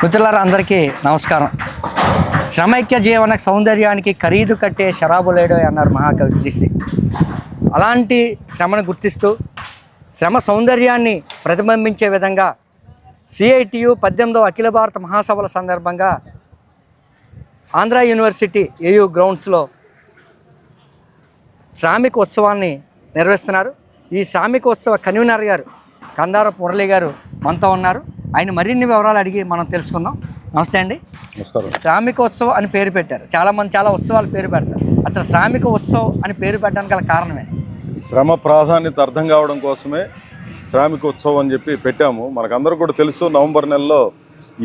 మిత్రులారా అందరికీ నమస్కారం. శ్రమైక్య జీవన సౌందర్యానికి ఖరీదు కట్టే శరాబులేడో అన్నారు మహాకవి శ్రీశ్రీ. అలాంటి శ్రమను గుర్తిస్తూ శ్రమ సౌందర్యాన్ని ప్రతిబింబించే విధంగా సిఐటియు పద్దెనిమిదవ అఖిల భారత మహాసభల సందర్భంగా ఆంధ్ర యూనివర్సిటీ ఏయూ గ్రౌండ్స్లో శ్రామిక ఉత్సవాన్ని నిర్వహిస్తున్నారు. ఈ శ్రామిక ఉత్సవ కన్వీనర్ గారు కందారపు మురళి గారు మనతో ఉన్నారు. ఆయన మరిన్ని వివరాలు అడిగి మనం తెలుసుకుందాం. నమస్తే అండి. నమస్కారం. శ్రామిక ఉత్సవం అని పేరు పెట్టారు. చాలామంది చాలా ఉత్సవాలు పేరు పెడతారు. అసలు శ్రామిక ఉత్సవం అని పేరు పెట్టడానికి గల కారణమే శ్రమ ప్రాధాన్యత అర్థం కావడం కోసమే శ్రామిక ఉత్సవం అని చెప్పి పెట్టాము. మనకందరూ కూడా తెలుసు నవంబర్ నెలలో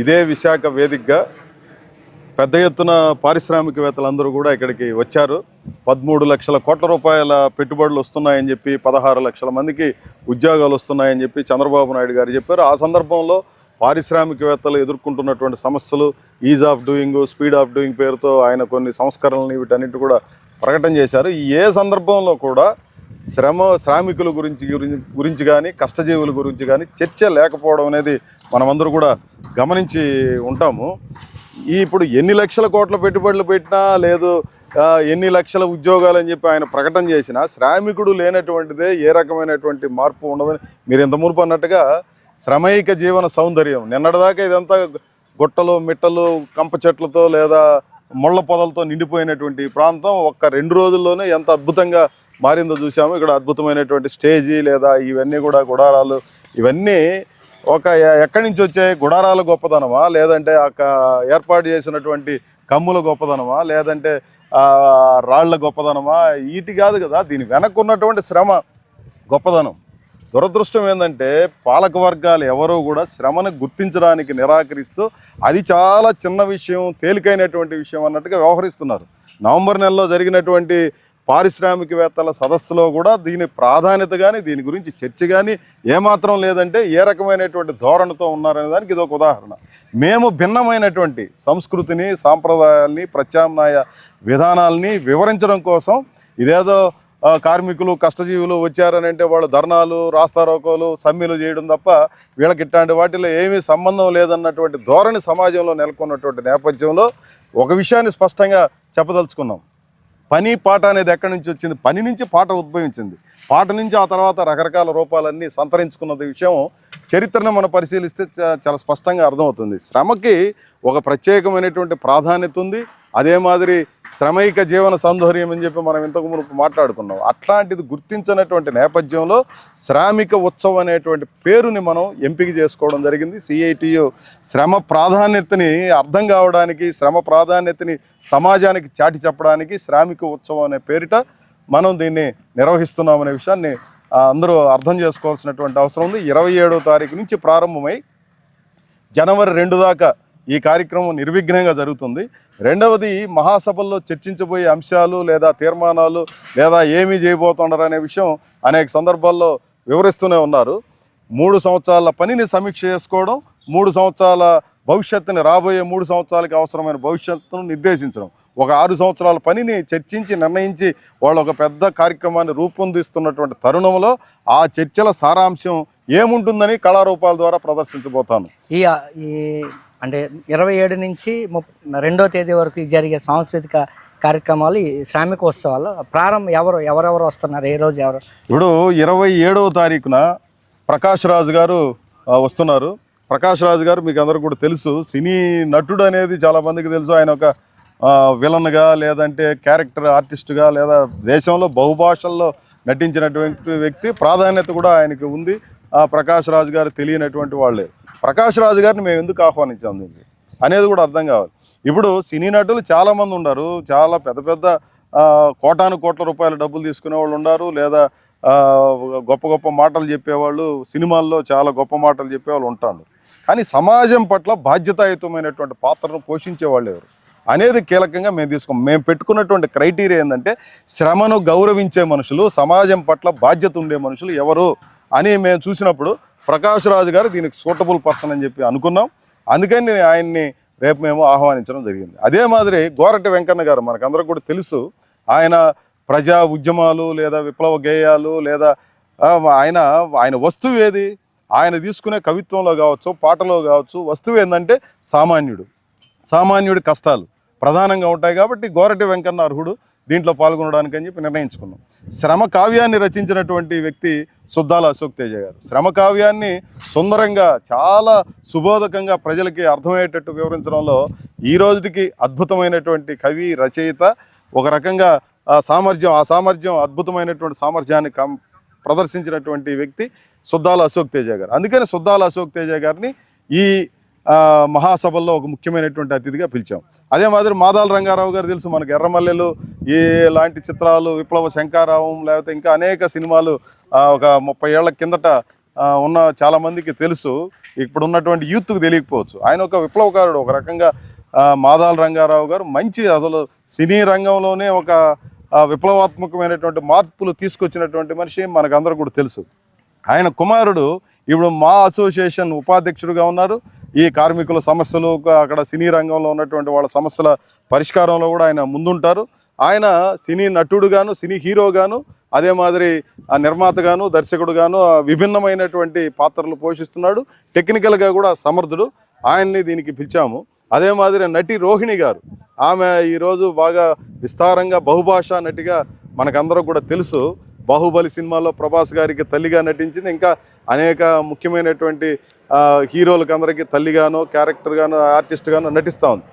ఇదే విశాఖ వేదికగా పెద్ద ఎత్తున పారిశ్రామికవేత్తలందరూ కూడా ఇక్కడికి వచ్చారు. పదమూడు లక్షల కోట్ల రూపాయల పెట్టుబడులు వస్తున్నాయని చెప్పి పదహారు లక్షల మందికి ఉద్యోగాలు వస్తున్నాయని చెప్పి చంద్రబాబు నాయుడు గారు చెప్పారు. ఆ సందర్భంలో పారిశ్రామికవేత్తలు ఎదుర్కొంటున్నటువంటి సమస్యలు ease of doing speed of doing పేరుతో ఆయన కొన్ని సంస్కరణలు వీటన్నిటి కూడా ప్రకటన చేశారు. ఏ సందర్భంలో కూడా శ్రమ శ్రామికుల గురించి గురించి గురించి కానీ కష్టజీవుల గురించి కానీ చర్చ లేకపోవడం అనేది మనమందరూ కూడా గమనించి ఉంటాము. ఈ ఇప్పుడు ఎన్ని లక్షల కోట్ల పెట్టుబడులు పెట్టినా లేదు ఎన్ని లక్షల ఉద్యోగాలు అని చెప్పి ఆయన ప్రకటన చేసినా శ్రామికుడు లేనటువంటిదే ఏ రకమైనటువంటి మార్పు ఉండదని మీరు ఇంత మునుపు అన్నట్టుగా శ్రమైక జీవన సౌందర్యం. నిన్నటిదాకా ఇదంతా గుట్టలు మిట్టలు కంప చెట్లతో లేదా ముళ్ళ పొదలతో నిండిపోయినటువంటి ప్రాంతం ఒక్క రెండు రోజుల్లోనే ఎంత అద్భుతంగా మారిందో చూసాము ఇక్కడ అద్భుతమైనటువంటి స్టేజీ లేదా ఇవన్నీ కూడా గుడారాలు ఇవన్నీ ఒక ఎక్కడి నుంచి వచ్చే గుడారాల గొప్పదనమా లేదంటే ఆ ఏర్పాటు చేసినటువంటి కమ్ముల గొప్పదనమా లేదంటే రాళ్ళ గొప్పదనమా వీటి కాదు కదా దీని వెనక్కు ఉన్నటువంటి శ్రమ గొప్పదనం దురదృష్టం ఏంటంటే పాలక వర్గాలు ఎవరూ కూడా శ్రమను గుర్తించడానికి నిరాకరిస్తూ అది చాలా చిన్న విషయం తేలికైనటువంటి విషయం అన్నట్టుగా వ్యవహరిస్తున్నారు. నవంబర్ నెలలో జరిగినటువంటి పారిశ్రామికవేత్తల సదస్సులో కూడా దీని ప్రాధాన్యత కానీ దీని గురించి చర్చ కానీ ఏమాత్రం లేదంటే ఏ రకమైనటువంటి ధోరణితో ఉన్నారనే దానికి ఇది ఒక ఉదాహరణ. మేము భిన్నమైనటువంటి సంస్కృతిని సాంప్రదాయాల్ని ప్రత్యామ్నాయ విధానాల్ని వివరించడం కోసం ఇదేదో కార్మికులు కష్టజీవులు వచ్చారని అంటే వాళ్ళు ధర్నాలు రాస్తారోకోలు సమ్మెలు చేయడం తప్ప వీళ్ళకి ఇట్లాంటి వాటిలో ఏమీ సంబంధం లేదన్నటువంటి ధోరణి సమాజంలో నెలకొన్నటువంటి నేపథ్యంలో ఒక విషయాన్ని స్పష్టంగా చెప్పదలుచుకున్నాం. పని పాట అనేది ఎక్కడి నుంచి వచ్చింది? పని నుంచి పాట ఉద్భవించింది. పాట నుంచి ఆ తర్వాత రకరకాల రూపాలన్నీ సంతరించుకున్న విషయం చరిత్రను మనం పరిశీలిస్తే చాలా స్పష్టంగా అర్థమవుతుంది. శ్రమకి ఒక ప్రత్యేకమైనటువంటి ప్రాధాన్యత ఉంది. అదే మాదిరి శ్రమైక జీవన సౌందర్యం అని చెప్పి మనం ఇంతకు మునుపు మాట్లాడుకున్నాం. అట్లాంటిది గుర్తించినటువంటి నేపథ్యంలో శ్రామిక ఉత్సవం అనేటువంటి పేరుని మనం ఎంపిక చేసుకోవడం జరిగింది. సిఐటియు శ్రమ ప్రాధాన్యతని అర్థం కావడానికి శ్రమ ప్రాధాన్యతని సమాజానికి చాటి చెప్పడానికి శ్రామిక ఉత్సవం అనే పేరిట మనం దీన్ని నిర్వహిస్తున్నాం అనే విషయాన్ని అందరూ అర్థం చేసుకోవాల్సినటువంటి అవసరం ఉంది. ఇరవై ఏడో తారీఖు నుంచి ప్రారంభమై జనవరి రెండు దాకా ఈ కార్యక్రమం నిర్విఘ్నంగా జరుగుతుంది. రెండవది మహాసభల్లో చర్చించబోయే అంశాలు లేదా తీర్మానాలు లేదా ఏమి చేయబోతున్నారు అనే విషయం అనేక సందర్భాల్లో వివరిస్తూనే ఉన్నారు. మూడు సంవత్సరాల పనిని సమీక్ష చేసుకోవడం మూడు సంవత్సరాల భవిష్యత్తుని రాబోయే మూడు సంవత్సరాలకి అవసరమైన భవిష్యత్తును నిర్దేశించడం. ఒక ఆరు సంవత్సరాల పనిని చర్చించి నిర్ణయించి వాళ్ళు ఒక పెద్ద కార్యక్రమాన్ని రూపొందిస్తున్నటువంటి తరుణంలో ఆ చర్చల సారాంశం ఏముంటుందని కళారూపాల ద్వారా ప్రదర్శించబోతాను. ఈ ఈ అంటే ఇరవై ఏడు నుంచి ముప్ రెండో తేదీ వరకు జరిగే సాంస్కృతిక కార్యక్రమాలు ఈ శ్రామిక ఉత్సవాలు ప్రారంభం ఎవరు ఎవరెవరు వస్తున్నారు? ఏ రోజు ఎవరు? ఇప్పుడు ఇరవై ఏడవ తారీఖున ప్రకాష్ రాజు గారు వస్తున్నారు. ప్రకాష్ రాజు గారు మీకు అందరూ కూడా తెలుసు. సినీ నటుడు అనేది చాలా మందికి తెలుసు. ఆయన ఒక విలన్గా లేదంటే క్యారెక్టర్ ఆర్టిస్ట్గా లేదా దేశంలో బహుభాషల్లో నటించినటువంటి వ్యక్తి. ప్రాధాన్యత కూడా ఆయనకి ఉంది. ఆ ప్రకాష్ రాజు గారు తెలియనటువంటి వాళ్ళే. ప్రకాష్ రాజు గారిని మేము ఎందుకు ఆహ్వానించాం దీనికి? అనేది కూడా అర్థం కావాలి. ఇప్పుడు సినీ నటులు చాలామంది ఉన్నారు. చాలా పెద్ద పెద్ద కోటాను కోట్ల రూపాయల డబ్బులు తీసుకునే వాళ్ళు ఉన్నారు. లేదా గొప్ప గొప్ప మాటలు చెప్పేవాళ్ళు సినిమాల్లో చాలా గొప్ప మాటలు చెప్పేవాళ్ళు ఉంటారు. కానీ సమాజం పట్ల బాధ్యతాయుతమైనటువంటి పాత్రను పోషించే వాళ్ళు ఎవరు? అనేది కీలకంగా మేము తీసుకోం మేము పెట్టుకున్నటువంటి క్రైటీరియా ఏంటంటే శ్రమను గౌరవించే మనుషులు సమాజం పట్ల బాధ్యత ఉండే మనుషులు ఎవరు అని మేము చూసినప్పుడు ప్రకాష్ రాజు గారు దీనికి సూటబుల్ పర్సన్ అని చెప్పి అనుకున్నాం. అందుకని నేను ఆయన్ని రేపు మేము ఆహ్వానించడం జరిగింది. అదే మాదిరి గోరటి వెంకన్న గారు మనకందరికి కూడా తెలుసు. ఆయన ప్రజా ఉద్యమాలు లేదా విప్లవ గేయాలు లేదా ఆయన ఆయన వస్తువు ఏది? ఆయన తీసుకునే కవిత్వంలో కావచ్చు పాటలో కావచ్చు వస్తువు ఏంటంటే సామాన్యుడు. సామాన్యుడి కష్టాలు ప్రధానంగా ఉంటాయి కాబట్టి గోరటి వెంకన్న అర్హుడు. దీంట్లో పాల్గొనడానికి అని చెప్పి నిర్ణయించుకున్నాం. శ్రమ కావ్యాన్ని రచించినటువంటి వ్యక్తి సుద్దాల అశోక్ తేజ గారు. శ్రమ కావ్యాన్ని సుందరంగా చాలా సుబోధకంగా ప్రజలకి అర్థమయ్యేటట్టు వివరించడంలో ఈ రోజుకి అద్భుతమైనటువంటి కవి రచయిత ఒక రకంగా ఆ సామర్థ్యం ఆ సామర్థ్యం అద్భుతమైనటువంటి సామర్థ్యాన్ని కం ప్రదర్శించినటువంటి వ్యక్తి సుద్దాల అశోక్ తేజ గారు. అందుకని సుద్దాల అశోక్ తేజ గారిని ఈ మహాసభల్లో ఒక ముఖ్యమైనటువంటి అతిథిగా పిలిచాం. అదే మాదిరి మాదాల రంగారావు గారు తెలుసు మనకి ఎర్రమల్లెలు ఈ లాంటి చిత్రాలు విప్లవ శంకారావం లేకపోతే ఇంకా అనేక సినిమాలు ఒక ముప్పై ఏళ్ళ కిందట ఉన్న చాలామందికి తెలుసు. ఇప్పుడు ఉన్నటువంటి యూత్కు తెలియకపోవచ్చు. ఆయన ఒక విప్లవకారుడు ఒక రకంగా మాదాల రంగారావు గారు మంచి అసలు సినీ రంగంలోనే ఒక విప్లవాత్మకమైనటువంటి మార్పులు తీసుకొచ్చినటువంటి మనిషి మనకందరూ కూడా తెలుసు. ఆయన కుమారుడు ఇప్పుడు మా అసోసియేషన్ ఉపాధ్యక్షుడిగా ఉన్నారు. ఈ కార్మికుల సమస్యలు అక్కడ సినీ రంగంలో ఉన్నటువంటి వాళ్ళ సమస్యల పరిష్కారంలో కూడా ఆయన ముందుంటారు. ఆయన సినీ నటుడుగాను సినీ హీరోగాను అదే మాదిరి ఆ నిర్మాతగాను దర్శకుడుగాను విభిన్నమైనటువంటి పాత్రలు పోషిస్తున్నాడు. టెక్నికల్గా కూడా సమర్థుడు. ఆయన్ని దీనికి పిలిచాము. అదే మాదిరి నటి రోహిణి గారు. ఆమె ఈరోజు బాగా విస్తారంగా బహుభాషా నటిగా మనకందరూ కూడా తెలుసు. బాహుబలి సినిమాలో ప్రభాస్ గారికి తల్లిగా నటించింది. ఇంకా అనేక ముఖ్యమైనటువంటి హీరోలకు అందరికీ తల్లిగానో క్యారెక్టర్గానో ఆర్టిస్ట్గానో నటిస్తూ ఉంది.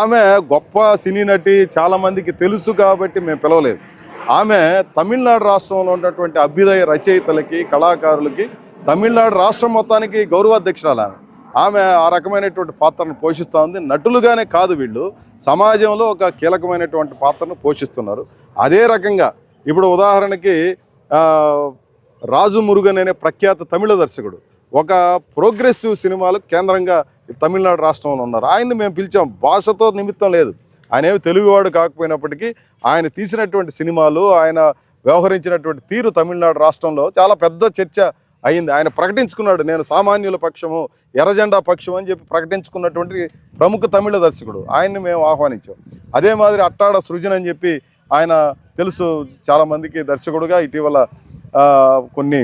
ఆమె గొప్ప సినీ నటి చాలామందికి తెలుసు కాబట్టి మేము పిలవలేదు. ఆమె తమిళనాడు రాష్ట్రంలో ఉన్నటువంటి అభ్యుదయ రచయితలకి కళాకారులకి తమిళనాడు రాష్ట్రం మొత్తానికి గౌరవాధ్యక్షురాలు ఆమె. ఆమె ఆ రకమైనటువంటి పాత్రను పోషిస్తూ ఉంది. నటులుగానే కాదు వీళ్ళు. సమాజంలో ఒక కీలకమైనటువంటి పాత్రను పోషిస్తున్నారు. అదే రకంగా ఇప్పుడు ఉదాహరణకి రాజు మురుగన్ అనే ప్రఖ్యాత తమిళ దర్శకుడు. ఒక ప్రోగ్రెసివ్ సినిమాలు కేంద్రంగా తమిళనాడు రాష్ట్రంలో ఉన్నారు. ఆయన్ని మేము పిలిచాం. భాషతో నిమిత్తం లేదు. ఆయన ఏమి తెలుగువాడు కాకపోయినప్పటికీ ఆయన తీసినటువంటి సినిమాలు ఆయన వ్యవహరించినటువంటి తీరు తమిళనాడు రాష్ట్రంలో చాలా పెద్ద చర్చ అయింది. ఆయన ప్రకటించుకున్నాడు నేను సామాన్యుల పక్షము ఎర్రజెండా పక్షం అని చెప్పి ప్రకటించుకున్నటువంటి ప్రముఖ తమిళ దర్శకుడు. ఆయన్ని మేము ఆహ్వానించాం. అదే మాదిరి అట్టాడ సృజన్ అని చెప్పి ఆయన తెలుసు చాలామందికి దర్శకుడుగా ఇటీవల కొన్ని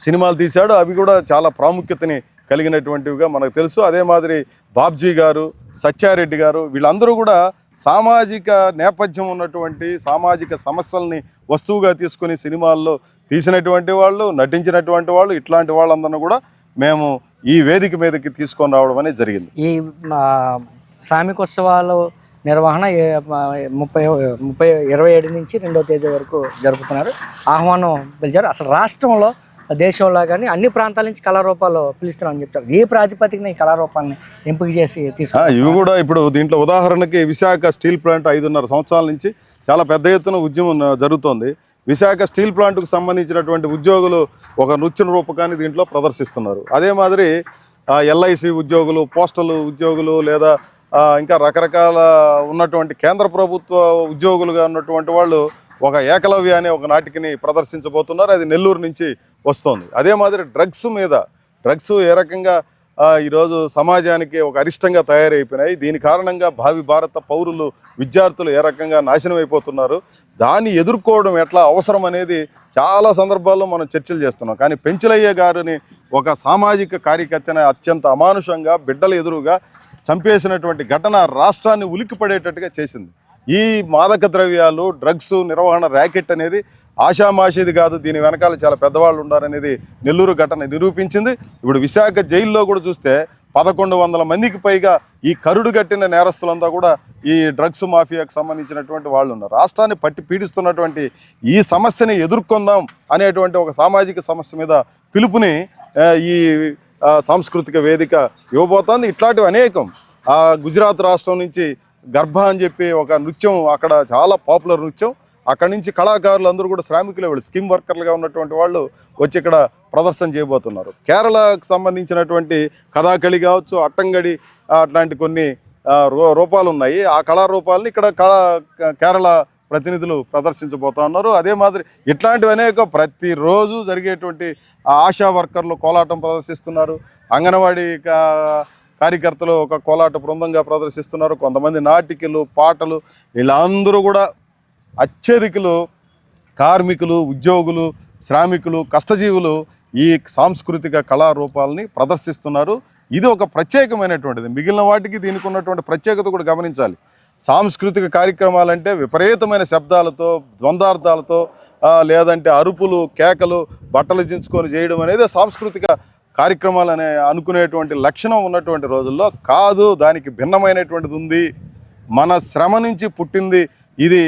సినిమాలు తీశాడు. అవి కూడా చాలా ప్రాముఖ్యతని కలిగినటువంటివిగా మనకు తెలుసు. అదే మాదిరి బాబ్జీ గారు సత్యారెడ్డి గారు వీళ్ళందరూ కూడా సామాజిక నేపథ్యం ఉన్నటువంటి సామాజిక సమస్యల్ని వస్తువుగా తీసుకొని సినిమాల్లో తీసినటువంటి వాళ్ళు నటించినటువంటి వాళ్ళు ఇట్లాంటి వాళ్ళందరినీ కూడా మేము ఈ వేదిక మీదకి తీసుకొని రావడం అనేది జరిగింది. ఈ సామికోత్సవాలు నిర్వహణ ముప్పై ముప్పై ఇరవై ఏడు నుంచి రెండవ తేదీ వరకు జరుపుతున్నారు. ఆహ్వానం పిలిచారు. అసలు రాష్ట్రంలో దేశంలో కానీ అన్ని ప్రాంతాల నుంచి కళారూపాలు పిలుస్తున్నామని చెప్తారు. ఏ ప్రాతిపదికన ఈ కళారూపాన్ని ఎంపిక చేసి తీసుకున్నారు? ఇవి కూడా ఇప్పుడు దీంట్లో ఉదాహరణకి విశాఖ స్టీల్ ప్లాంట్ ఐదున్నర సంవత్సరాల నుంచి చాలా పెద్ద ఎత్తున ఉద్యమం జరుగుతోంది. విశాఖ స్టీల్ ప్లాంట్కు సంబంధించినటువంటి ఉద్యోగులు ఒక నృత్య రూపకాన్ని దీంట్లో ప్రదర్శిస్తున్నారు. అదే మాదిరి ఎల్ఐసి ఉద్యోగులు పోస్టల్ ఉద్యోగులు లేదా ఇంకా రకరకాల ఉన్నటువంటి కేంద్ర ప్రభుత్వ ఉద్యోగులుగా ఉన్నటువంటి వాళ్ళు ఒక ఏకలవ్య అనే ఒక నాటికని ప్రదర్శించబోతున్నారు. అది నెల్లూరు నుంచి వస్తోంది. అదే మాదిరి డ్రగ్స్ మీద డ్రగ్స్ ఏ రకంగా ఈరోజు సమాజానికి ఒక అరిష్టంగా తయారైపోయినాయి. దీని కారణంగా భావి భారత పౌరులు విద్యార్థులు ఏ రకంగా నాశనం అయిపోతున్నారు. దాన్ని ఎదుర్కోవడం ఎట్లా అవసరం అనేది చాలా సందర్భాల్లో మనం చర్చలు చేస్తున్నాం. కానీ పెంచలయ్య గారిని ఒక సామాజిక కార్యకర్తని అత్యంత అమానుషంగా బిడ్డల ఎదురుగా చంపేసినటువంటి ఘటన రాష్ట్రాన్ని ఉలిక్కిపడేటట్టుగా చేసింది. ఈ మాదక ద్రవ్యాలు డ్రగ్స్ నిర్వహణ ర్యాకెట్ అనేది ఆషామాషిది కాదు దీని వెనకాల చాలా పెద్దవాళ్ళు ఉన్నారనేది నెల్లూరు ఘటన నిరూపించింది. ఇప్పుడు విశాఖ జైల్లో కూడా చూస్తే పదకొండు వందల మందికి పైగా ఈ కరుడు కట్టిన నేరస్తులంతా కూడా ఈ డ్రగ్స్ మాఫియాకు సంబంధించినటువంటి వాళ్ళు ఉన్నారు. రాష్ట్రాన్ని పట్టి పీడిస్తున్నటువంటి ఈ సమస్యని ఎదుర్కొందాం అనేటువంటి ఒక సామాజిక సమస్య మీద పిలుపుని ఈ సాంస్కృతిక వేదిక ఇవ్వబోతోంది. ఇట్లాంటివి అనేకం. ఆ గుజరాత్ రాష్ట్రం నుంచి గర్భ అని చెప్పి ఒక నృత్యం అక్కడ చాలా పాపులర్ నృత్యం. అక్కడి నుంచి కళాకారులు అందరూ కూడా శ్రామికులు వాళ్ళు స్కిమ్ వర్కర్లుగా ఉన్నటువంటి వాళ్ళు వచ్చి ఇక్కడ ప్రదర్శన చేయబోతున్నారు. కేరళకు సంబంధించినటువంటి కథాకళి కావచ్చు అట్టంగడి అట్లాంటి కొన్ని రూ- రూపాలు ఉన్నాయి ఆ కళారూపాలను ఇక్కడ కళా కేరళ ప్రతినిధులు ప్రదర్శించబోతా ఉన్నారు. అదే మాదిరి ఇట్లాంటివి అనేక ప్రతిరోజు జరిగేటువంటి ఆశా వర్కర్లు కోలాటం ప్రదర్శిస్తున్నారు. అంగన్వాడీ కా- కార్యకర్తలు ఒక కోలాట బృందంగా ప్రదర్శిస్తున్నారు. కొంతమంది నాటికలు పాటలు వీళ్ళందరూ కూడా అత్యధికులు కార్మికులు ఉద్యోగులు శ్రామికులు కష్టజీవులు ఈ సాంస్కృతిక కళారూపాలని ప్రదర్శిస్తున్నారు. ఇది ఒక ప్రత్యేకమైనటువంటిది. మిగిలిన వాటికి దీనికి ఉన్నటువంటి ప్రత్యేకత కూడా గమనించాలి. సాంస్కృతిక కార్యక్రమాలంటే విపరీతమైన శబ్దాలతో ద్వందార్థాలతో లేదంటే అరుపులు కేకలు బట్టలు దించుకొని చేయడం అనేది సాంస్కృతిక కార్యక్రమాలు అనే అనుకునేటువంటి లక్షణం ఉన్నటువంటి రోజుల్లో కాదు. దానికి భిన్నమైనటువంటిది ఉంది. మన శ్రమ నుంచి పుట్టింది ఇది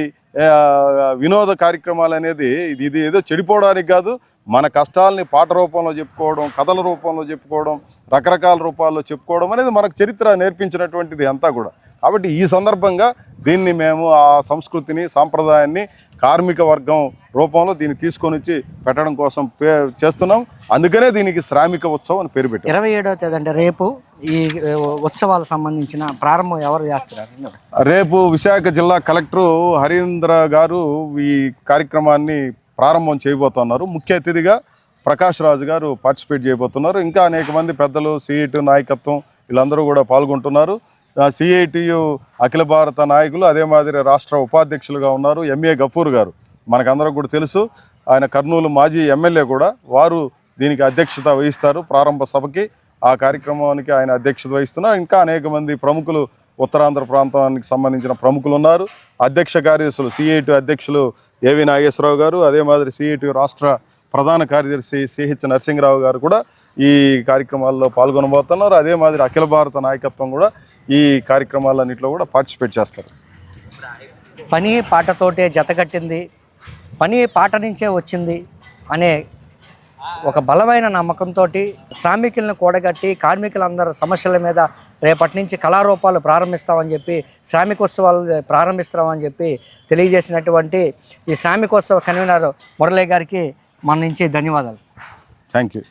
వినోద కార్యక్రమాలు అనేది ఇది ఇది ఏదో చెడిపోవడానికి కాదు. మన కష్టాలని పాట రూపంలో చెప్పుకోవడం కథల రూపంలో చెప్పుకోవడం రకరకాల రూపాల్లో చెప్పుకోవడం అనేది మనకు చరిత్ర నేర్పించినటువంటిది అంతా కూడా. కాబట్టి ఈ సందర్భంగా దీన్ని మేము ఆ సంస్కృతిని సాంప్రదాయాన్ని కార్మిక వర్గం రూపంలో దీన్ని తీసుకొని వచ్చి పెట్టడం కోసం పే చేస్తున్నాం. అందుకనే దీనికి శ్రామిక ఉత్సవం అని పేరు పెట్టాం ఇరవై ఏడవ తేదీ అంటే రేపు ఈ ఉత్సవాలకు సంబంధించిన ప్రారంభం ఎవరు చేస్తున్నారు? రేపు విశాఖ జిల్లా కలెక్టరు హరీంద్ర గారు ఈ కార్యక్రమాన్ని ప్రారంభం చేయబోతున్నారు. ముఖ్య అతిథిగా ప్రకాష్ రాజు గారు పార్టిసిపేట్ చేయబోతున్నారు. ఇంకా అనేక మంది పెద్దలు సిఐటి నాయకత్వం వీళ్ళందరూ కూడా పాల్గొంటున్నారు. సిఐటియు అఖిల భారత నాయకులు అదే మాదిరి రాష్ట్ర ఉపాధ్యక్షులుగా ఉన్నారు ఎంఏ గఫూర్ గారు. మనకందరూ కూడా తెలుసు ఆయన కర్నూలు మాజీ ఎమ్మెల్యే కూడా. వారు దీనికి అధ్యక్షత వహిస్తారు ప్రారంభ సభకి. ఆ కార్యక్రమానికి ఆయన అధ్యక్షత వహిస్తున్నారు. ఇంకా అనేక మంది ప్రముఖులు ఉత్తరాంధ్ర ప్రాంతానికి సంబంధించిన ప్రముఖులు ఉన్నారు. అధ్యక్ష కార్యదర్శులు సిఐటి అధ్యక్షులు ఏవి నాగేశ్వరరావు గారు అదే మాదిరి సిఐటి రాష్ట్ర ప్రధాన కార్యదర్శి సిహెచ్ నరసింహరావు గారు కూడా ఈ కార్యక్రమాల్లో పాల్గొనబోతున్నారు. అదే మాదిరి అఖిల భారత నాయకత్వం కూడా ఈ కార్యక్రమాలన్నింటిలో కూడా పార్టిసిపేట్ చేస్తారు. పని పాటతోటే జతకట్టింది పని పాట నుంచే వచ్చింది అనే ఒక బలమైన నమ్మకంతో శ్రామికులను కూడగట్టి కార్మికులందరూ సమస్యల మీద రేపటి నుంచి కళారూపాలు ప్రారంభిస్తామని చెప్పి శ్రామికోత్సవాలు ప్రారంభిస్తామని చెప్పి తెలియజేసినటువంటి ఈ శ్రామికోత్సవ కన్వీనర్ మురళీ గారికి మన నుంచి ధన్యవాదాలు. Thank you